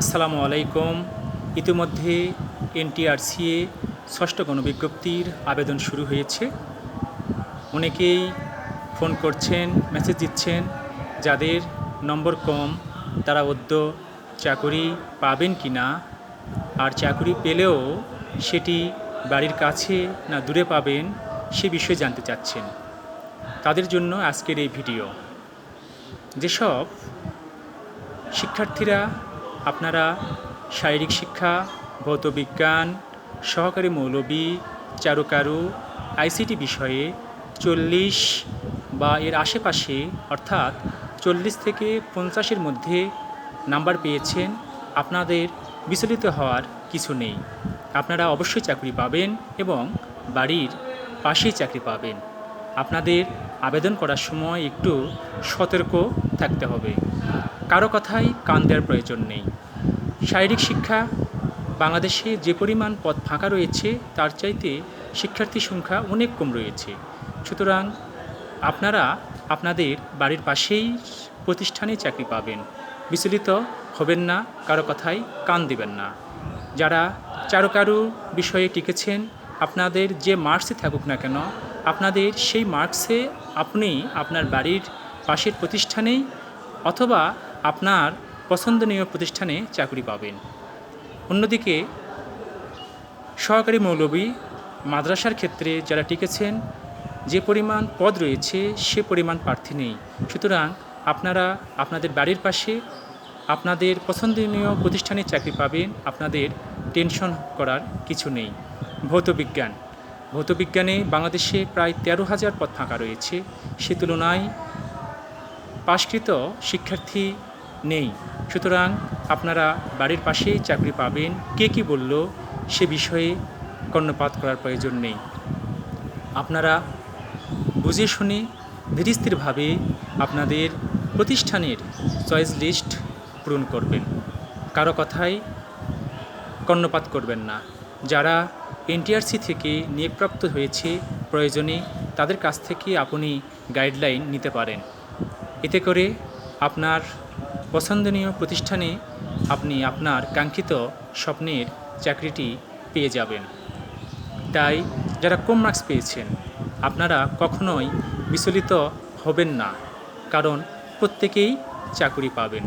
আসসালামু আলাইকুম। ইতিমধ্যে এনটিআরসিএ ষষ্ঠ গণবিজ্ঞপ্তির আবেদন শুরু হয়েছে। অনেকেই ফোন করছেন, মেসেজ দিচ্ছেন, যাদের নম্বর কম, তারা অদ্য চাকরি পাবেন কি না? আর চাকরি পেলেও সেটি বাড়ির কাছে না দূরে পাবেন, সে বিষয়ে জানতে চাচ্ছেন। তাদের জন্য আজকের এই ভিডিও। যেসব শিক্ষার্থীরা আপনারা শারীরিক শিক্ষা ভৌত বিজ্ঞান সহকারী মৌলবী, চারুকারু, আইসিটি বিষয়ে চল্লিশ বা এর আশেপাশে, অর্থাৎ চল্লিশ থেকে পঞ্চাশের মধ্যে নাম্বার পেয়েছেন, আপনাদের বিচলিত হওয়ার কিছু নেই। আপনারা অবশ্যই চাকরি পাবেন এবং বাড়ির পাশেই চাকরি পাবেন। আপনাদের আবেদন করার সময় একটু সতর্ক থাকতে হবে। কারও কথাই কান দেওয়ার প্রয়োজন নেই। শারীরিক শিক্ষা, বাংলাদেশে যে পরিমাণ পদ ফাঁকা রয়েছে, তার চাইতে শিক্ষার্থীর সংখ্যা অনেক কম রয়েছে। সুতরাং আপনারা আপনাদের বাড়ির পাশেই প্রতিষ্ঠানে চাকরি পাবেন। বিচলিত হবেন না, কারও কথাই কান দেবেন না। যারা চারুকারু বিষয়ে টিকেছেন, আপনাদের যে মার্কসে থাকুক না কেন, আপনাদের সেই মার্কসে আপনি আপনার বাড়ির পাশের প্রতিষ্ঠানেই অথবা আপনার পছন্দনীয় প্রতিষ্ঠানে চাকরি পাবেন। অন্যদিকে, সহকারী মৌলবী মাদ্রাসার ক্ষেত্রে যারা টিকেছেন, যে পরিমাণ পদ রয়েছে সে পরিমাণ প্রার্থী নেই। সুতরাং আপনারা আপনাদের বাড়ির পাশে আপনাদের পছন্দনীয় প্রতিষ্ঠানে চাকরি পাবেন, আপনাদের টেনশন করার কিছু নেই। ভৌত বিজ্ঞান। ভৌত বিজ্ঞানে বাংলাদেশে প্রায় তেরো হাজার পদ ফাঁকা রয়েছে। সে তুলনায় পাশকৃত শিক্ষার্থী নেই। সুতরাং আপনারা বাড়ির পাশেই চাকরি পাবেন। কে কি বলল, সে বিষয়ে কর্ণপাত করার প্রয়োজন নেই। আপনারা বুঝে শুনে ধীরস্থিরভাবে আপনাদের প্রতিষ্ঠানের চয়েস লিস্ট পূরণ করবেন। কারও কথায় কর্ণপাত করবেন না। যারা এনটিআরসি থেকে নিয়োগপ্রাপ্ত হয়েছে, প্রয়োজনে তাদের কাছ থেকে আপনি গাইডলাইন নিতে পারেন। এতে করে আপনার পছন্দনীয় প্রতিষ্ঠানে আপনি আপনার কাঙ্ক্ষিত স্বপ্নের চাকরিটি পেয়ে যাবেন। তাই যারা কম মার্কস পেয়েছেন, আপনারা কখনোই বিচলিত হবেন না, কারণ প্রত্যেকেই চাকরি পাবেন।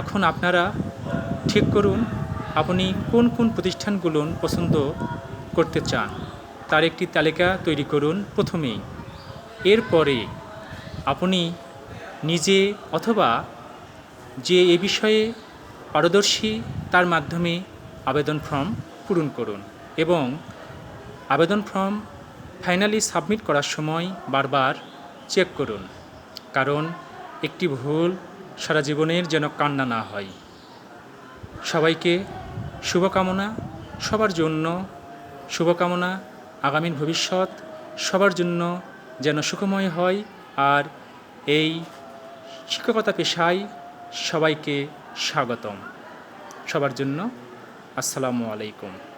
এখন আপনারা ঠিক করুন, আপনি কোন কোন প্রতিষ্ঠানগুলো পছন্দ করতে চান, তার একটি তালিকা তৈরি করুন প্রথমেই। এরপরে আপনি নিজে অথবা যে এ বিষয়ে পারদর্শী, তার মাধ্যমে আবেদন ফর্ম পূরণ করুন এবং আবেদন ফর্ম ফাইনালি সাবমিট করার সময় বারবার চেক করুন, কারণ একটি ভুল সারা জীবনের যেন কান্না না হয়। সবাইকে শুভকামনা, সবার জন্য শুভকামনা আগামী ভবিষ্যৎ সবার জন্য যেন সুখময় হয়, আর এই শিক্ষকতা পেশায় সবাইকে স্বাগতম। সবার জন্য আসসালামু আলাইকুম।